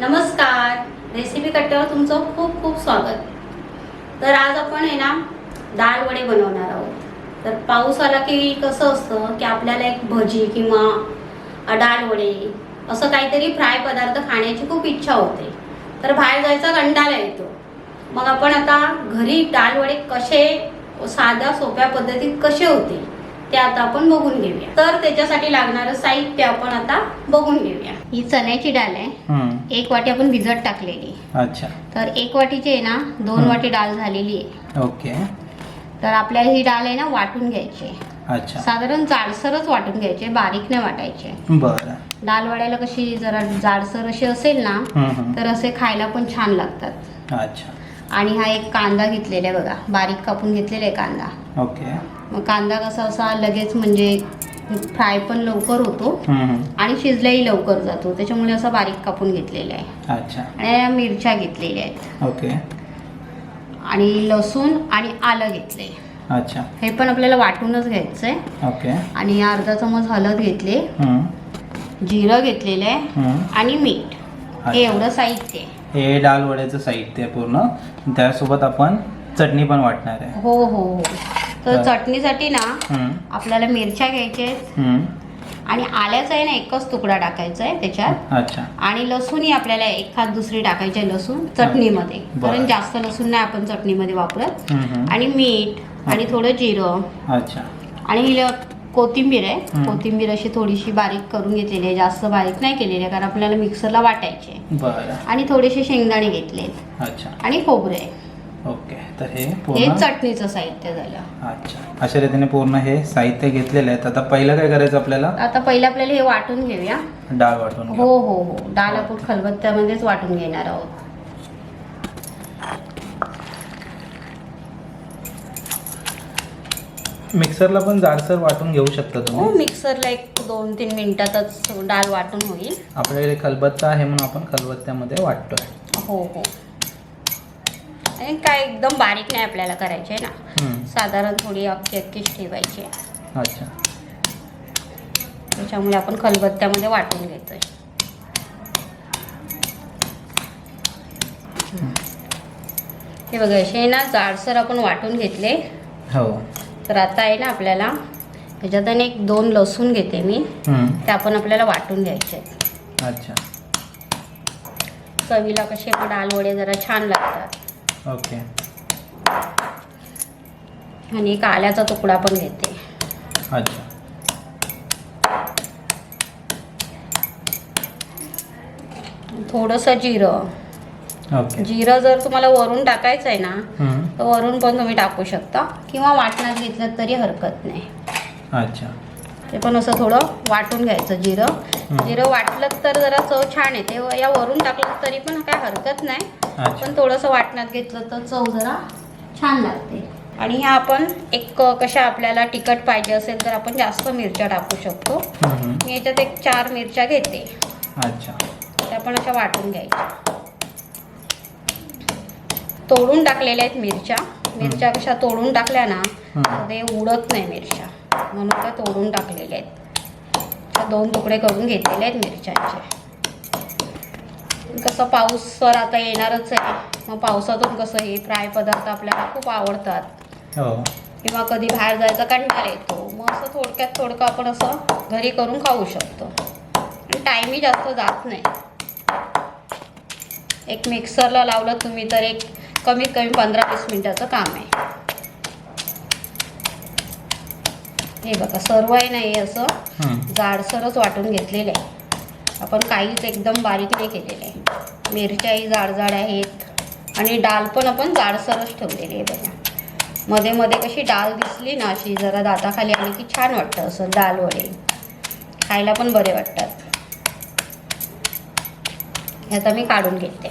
नमस्कार. रेसिपी कट्ट्यावर तुमचं खूप खूप स्वागत. तर आज आपण आहे ना दाल वडे बनवणार आहोत. तर पाऊस आला की कसं असतं की आपल्याला एक भजी किंवा डाळ वडे असं काहीतरी फ्राय पदार्थ खाण्याची खूप इच्छा होते. तर बाहेर जायचा कंटाळा येतो. मग आपण आता घरी डाळ वडे कसे साध्या सोप्या पद्धतीत कसे होते ते आता आपण बघून घेऊया. तर त्याच्यासाठी लागणारं साहित्य आपण आता बघून घेऊया. ही चण्याची डाळ आहे. एक वाटी आपण भिजत टाकलेली. अच्छा. तर एक वाटीची आहे ना दोन. वाटी डाळ झालेली आहे. ओके. तर आपल्याला ही डाळ आहे ना वाटून घ्यायची. अच्छा. साधारण जाडसरच वाटून घ्यायचे बारीक नाही वाटायचे बरं. डाळ वाढायला कशी जरा जाडसर अशी असेल ना. तर असे खायला पण छान लागतात. अच्छा. आणि हा एक कांदा घेतलेला आहे बघा बारीक कापून घेतलेला आहे कांदा. ओके. मग कांदा कसा असा लगेच म्हणजे फ्राय पण लवकर होतो. आणि शिजलाही लवकर जातो. त्याच्यामुळे असा बारीक कापून घेतलेला आहे. अच्छा. आणि मिरच्या घेतलेल्या आहेत. ओके. आणि लसूण आणि आलं घेतले अच्छा. हे पण आपल्याला वाटूनच घ्यायचं आहे ओके. आणि अर्धा चमच हळद घेतले. जिरं घेतलेलं आहे. आणि मीठ. हे एवढं साहित्य आहे. हे डाळ वड्याचं साहित्य पूर्ण. त्यासोबत आपण चटणी पण वाटणार आहे. हो हो हो. तर. चटणीसाठी ना आपल्याला मिरच्या घ्यायच्या आहेत. आणि आल्याचा आहे ना एकच तुकडा टाकायचा आहे त्याच्यात. आणि लसूणही आपल्याला एखाद दुसरी टाकायची आहे लसूण चटणीमध्ये. कारण जास्त लसूण नाही आपण चटणीमध्ये वापरत. आणि मीठ आणि थोडं जिरं. आणि ही ल- कोथिंबीर आहे. कोथिंबीर अशी थोडीशी बारीक करून घेतलेली आहे. जास्त बारीक नाही केलेली आहे कारण आपल्याला मिक्सरला वाटायचे आणि थोडेसे शेंगदाणे घेतलेत. अच्छा. आणि खोबरे आहे. ओके तर हे हे पूर्ण चटणीचं साहित्य झालं. अच्छा. अशा रीतीने पूर्ण हे साहित्य घेतलेलं आहे. तर आता पहिलं काय करायचं आपल्याला? आता पहिलं आपल्याला हे वाटून घेऊया. डाळ वाटून हो. हो हो. डाळ आपण खलबत्त्यामध्येच वाटून घेणार आहोत. मिक्सरला पण जाडसर वाटून घेऊ शकता हो तुम्ही मिक्सरला एक दोन तीन मिनिटातच डाळ वाटून होईल. आपल्याकडे खलबत्ता आहे म्हणून आपण खलबत्त्यामध्ये वाटतोय. हो हो. आणि काय एकदम बारीक नाही आपल्याला करायचे ना. साधारण थोडी अख्खी अख्खीच ठेवायची अच्छा. त्याच्यामुळे आपण खलबत्त्यामध्ये वाटून घेतोय. हे बघा असे ना जाडसर आपण वाटून घेतले. हो. तर आता आहे ना आपल्याला ह्याच्यात आहे ना एक दोन लसूण घेते मी. ते आपण आपल्याला वाटून घ्यायचे. अच्छा. चवीला कसे डाळ वडे जरा छान लागतात. ओके. आणि एक आल्याचा तुकडा पण घेते. अच्छा. थोडंसं जिरं. ओके. जिरं जर तुम्हाला वरून टाकायचं आहे ना तर वरून पण तुम्ही टाकू शकता. किंवा वाटणात घेतलं तरी हरकत नाही. अच्छा. ते पण असं थोडं वाटून घ्यायचं जिरं. जिरं वाटलं तर जरा चव छान येते. या वरून टाकलं तरी पण काय हरकत नाही. पण थोडंसं वाटणात घेतलं तर चव जरा छान लागते. आणि ह्या आपण एक कशा आपल्याला तिखट पाहिजे असेल तर आपण जास्त मिरच्या टाकू शकतो. मी याच्यात एक चार मिरच्या घेते. अच्छा. त्या पण अशा वाटून घ्यायच्या. तोडून टाकलेल्या आहेत मिरच्या. मिरच्या कशा तोडून टाकल्या ना ते उडत नाही मिरच्या. म्हणून त्या तोडून टाकलेल्या आहेत. दोन तुकडे करून घेतलेले आहेत मिरच्यांचे. कसं पाऊस सर आता येणारच आहे. मग पावसातून कसं हे फ्राय पदार्थ आपल्याला खूप आवडतात. हो. किंवा कधी बाहेर जायचा कंटाळा येतो. मग असं थोडक्यात थोडकं आपण असं घरी करून खाऊ शकतो. आणि टाईमही जास्त जात नाही. एक मिक्सरला लावलं तुम्ही तर एक कमीत कमी पंधरा वीस मिनिटाचं काम आहे. हे बघा सर्व आहे नाही असं जाडसरच वाटून घेतलेलं. आहे आपण काहीच एकदम बारीक नाही केलेलं. आहे मिरच्याही जाडजाड आहेत. आणि डाळ पण आपण जाडसरच ठेवलेली आहे बघा. मध्ये मध्ये कशी डाळ दिसली ना अशी जरा दाताखाली आली की छान वाटतं असं डाळ वडे खायला पण बरे वाटतात. हे आता मी काढून घेते.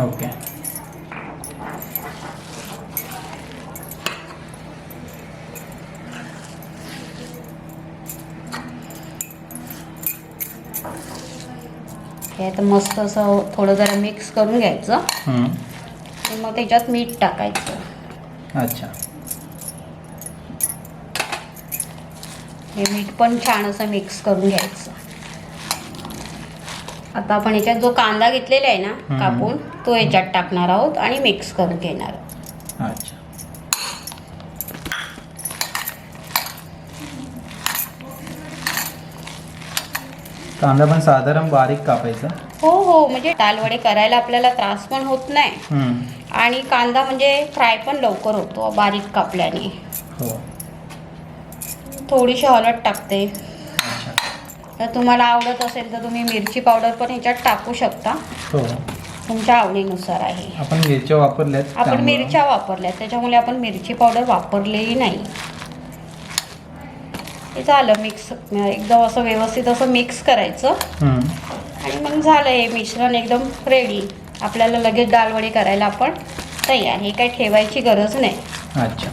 ओके. हे आता मस्त असं थोडं जरा मिक्स करून घ्यायचं. हम्म, आणि मग त्याच्यात मीठ टाकायचं. अच्छा. हे मीठ पण छान असं मिक्स करून घ्यायचं. आता आपण याच्यात जो कांदा घेतलेला आहे ना हम्म. कापून तो याच्यात टाकणार आहोत आणि मिक्स करून घेणार आहोत. अच्छा. कांदा पण साधारण बारीक कापायचा. हो हो म्हणजे दालवडे करायला आपल्याला त्रास पण होत नाही. आणि कांदा म्हणजे फ्राय पण लवकर होतो बारीक कापल्याने. हो. थोडीशी हळद टाकते. तर तुम्हाला आवडत असेल तर तुम्ही मिरची पावडर पण ह्याच्यात टाकू शकता. हो. तुमच्या आवडीनुसार आहे. आपण मिरच्या वापरल्यात आपण मिरच्या वापरल्या त्याच्यामुळे आपण मिरची पावडर वापरलेली नाही. हे झालं मिक्स एकदम असं व्यवस्थित असं मिक्स करायचं. आणि मग झालं हे मिश्रण एकदम रेडी आपल्याला लगेच दालवडे करायला आपण तयार हे काही ठेवायची गरज नाही अच्छा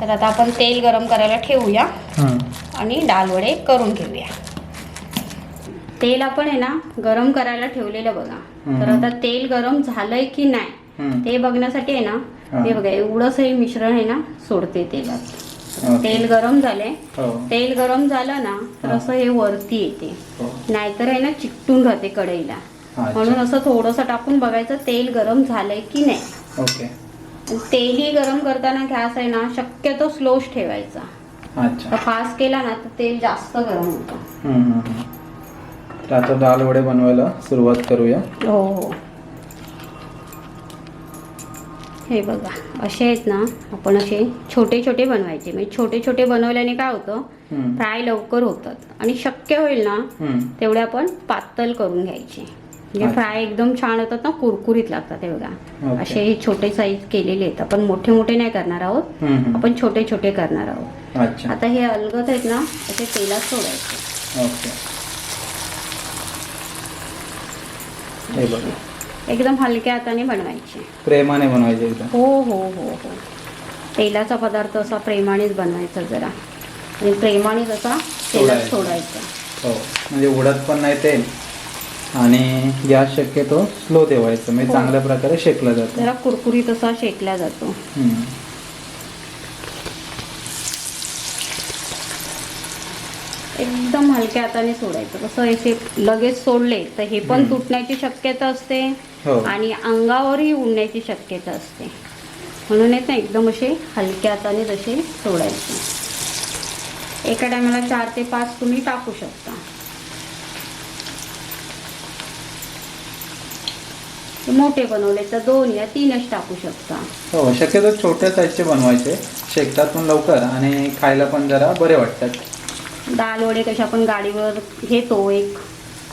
तर आता आपण तेल गरम करायला ठेवूया. आणि डालवडे करून घेऊया तेल आपण आहे ना गरम करायला ठेवलेलं बघा तर. आता तेल गरम झालंय की नाही. ते बघण्यासाठी आहे ना हा. बघा एवढंच हे मिश्रण आहे ना सोडते तेलात. तेल गरम झाले. हो. तेल गरम झालं ना तर हा. असं हे वरती येते. हो. नाहीतर आहे ना चिकटून राहते कढईला. म्हणून असं थोडंसं टाकून बघायचं तेल गरम झालंय की नाही. तेलही गरम करताना गॅस आहे ना शक्यतो स्लोच ठेवायचा. फास्ट केला ना तर तेल जास्त गरम होतं. आता दाल वडे बनवायला सुरुवात करूया. हो हो. हे बघा असे आहेत ना आपण असे छोटे छोटे बनवायचे. म्हणजे छोटे छोटे बनवल्याने काय होतं. फ्राय लवकर होतात. आणि शक्य होईल ना. तेवढे आपण पातळ करून घ्यायचे. म्हणजे. फ्राय एकदम छान होतात ना कुरकुरीत लागतात हे बघा. ओके. असे हे छोटे साईज केलेले आहेत. आपण मोठे मोठे नाही करणार आहोत. आपण छोटे छोटे करणार आहोत. अच्छा. आता हे अलगत आहेत ना असे तेलात सोडायचे. हे बघा. एकदम हलक्या हाताने बनवायचे. प्रेमाने बनवायचे एकदम. हो हो हो हो. तेलाचा पदार्थ असा प्रेमानेच बनवायचा जरा. आणि प्रेमानेच असा तेलात सोडायचा. हो म्हणजे उडत पण नाही तेल. आणि गॅस शक्यतो स्लो ठेवायचं म्हणजे हो. चांगल्या प्रकारे शेकलं जातं. जरा कुरकुरीत असा शेकला जातो. एकदम हलक्या हाताने सोडायचं. कसं असे लगेच सोडले तर हे पण. तुटण्याची शक्यता असते हो. आणि अंगावरही उडण्याची शक्यता असते. म्हणून येत ना एकदम असे हलक्या हाताने जसे सोडायचे. एका टायमाला चार ते पाच तुम्ही टाकू शकता. मोठे बनवले तर दोन या तीनच टाकू शकता. हो शक्यतो छोट्या साईजचे बनवायचे. शेकतात पण लवकर आणि खायला पण जरा बरे वाटतात. डाळ वडे कसे आपण गाडीवर घेतो एक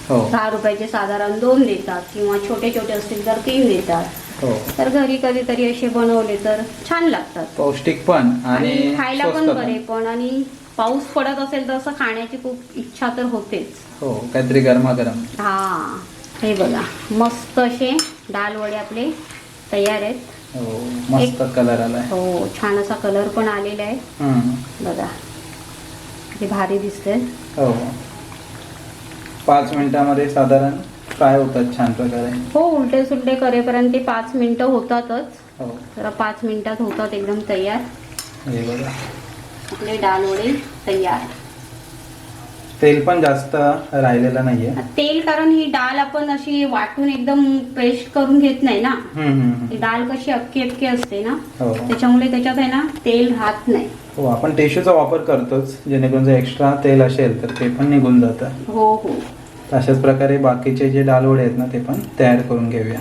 हो. दहा रुपयाचे साधारण दोन देतात किंवा छोटे छोटे असतील तर तीन देतात. हो. तर घरी कधीतरी असे बनवले तर छान लागतात. पौष्टिक पण आणि खायला पण बरे पण आणि पाऊस पडत असेल तर असं खाण्याची खूप इच्छा तर होतेच. हो काहीतरी गरमागरम. हा हे बघा मस्त असे डाळ वडे आपले तयार आहेत. हो मस्त कलर आलाय. हो छान असा कलर पण आलेला आहे. बघा. किती भारी दिसते हो. पाच मिनिटामध्ये साधारण फ्राय होतात छान प्रकारे? हो उलटे सुलटे करेपर्यंत ते पाच मिनिटं होतातच. हो. जरा पाच मिनिटात होतात एकदम तयार. हे बघा. आपले डाळ वडे तयार. तेल पण जास्त राहिलेलं नाहीये. तेल कारण ही डाळ आपण अशी वाटून एकदम पेस्ट करून घेत नाही ना. डाळ कशी अख्खी अख्खी असते ना हो त्याच्यामुळे त्याच्यात आहे ना तेल राहत नाही. हो आपण टिश्यूचा वापर करतोच जेणेकरून जर एक्स्ट्रा तेल असेल तर ते पण निघून जातं. हो हो. अशाच प्रकारे बाकीचे जे डालवडे आहेत ना ते पण तयार करून घेऊया.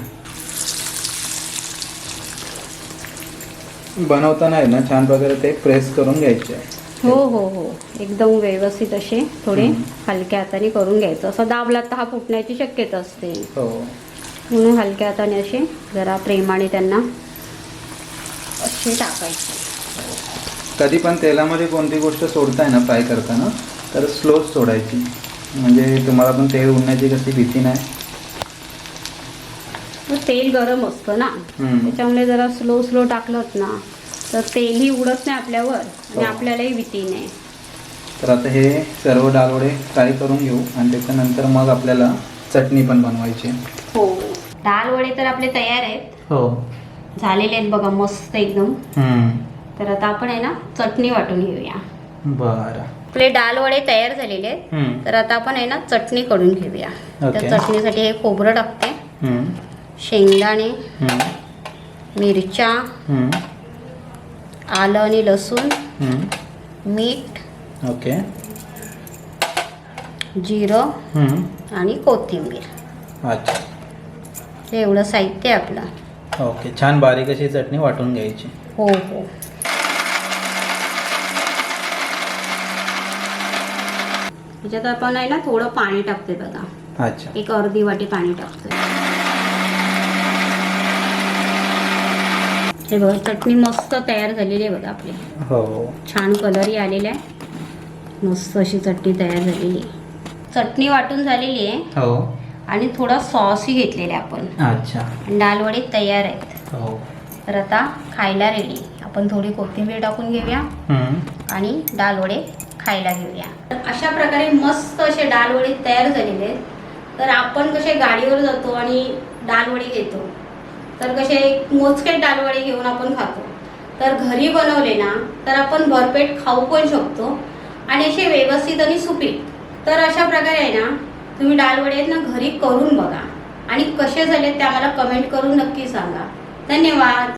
बनवताना आहे ना छान प्रकारे ते प्रेस करून घ्यायचे हो हो हो. एकदम व्यवस्थित असे थोडे. हलक्या हाताने करून घ्यायचं. असं दाबला तर हा फुटण्याची शक्यता असते. हो. म्हणून हलक्या हाताने असे जरा प्रेमाने त्यांना असे टाकायचे. कधी पण तेलामध्ये कोणती गोष्ट सोडताय ना फ्राय करताना तर स्लो सोडायची. म्हणजे तुम्हाला पण तेल उडण्याची कशी भीती नाही. तेल गरम असतं ना. त्याच्यामुळे जरा स्लो स्लो टाकलं ना तर तेलही उडत नाही आपल्यावर आणि हो. आपल्यालाही भीती नाही. तर आता हे सर्व डालवडे फ्राय करून घेऊ आणि त्याच्यानंतर मग आपल्याला चटणी पण बनवायची. हो. डाळ वडे तर आपले तयार आहेत. हो. झालेले आहेत बघा मस्त एकदम. तर आता आपण आहे ना चटणी वाटून घेऊया. बरं. आपले डाल वडे तयार झालेले आहेत. तर आता आपण आहे ना चटणी करून घेऊया. त्या ओके. चटणीसाठी हे खोबरं टाकते. शेंगदाणे. मिरच्या. आलं आणि लसूण. मीठ ओके. जिरं आणि कोथिंबीर. अच्छा. एवढं साहित्य आहे आपलं. ओके. छान बारीक अशी चटणी वाटून घ्यायची. हो हो. ह्याच्यात आपण आहे ना थोडं पाणी टाकते बघा. अच्छा. एक अर्धी वाटी पाणी टाकते हे बघा चटणी मस्त तयार झालेली आहे बघा आपली. हो. छान कलरही आलेला आहे. मस्त अशी चटणी तयार झालेली आहे. चटणी वाटून झालेली आहे. हो. आणि थोडा सॉसही घेतलेला आहे आपण. अच्छा. डालवडे तयार आहेत. हो. तर आता खायला रेडी आपण थोडी कोथिंबीर टाकून घेऊया. आणि डालवडे खायला घेऊया. तर अशा प्रकारे मस्त असे डालवडे तयार झालेले आहेत. तर आपण कसे गाडीवर जातो आणि डालवडे घेतो. तर कसे मोजके डालवडे घेऊन आपण खातो. तर घरी बनवले ना तर आपण भरपेट खाऊ पण शकतो. आणि असे व्यवस्थित आणि सुपीक. तर अशा प्रकारे आहे ना तुम्ही डालवडे आहेत ना घरी करून बघा. आणि कसे झाले ते आम्हाला कमेंट करून नक्की सांगा. धन्यवाद.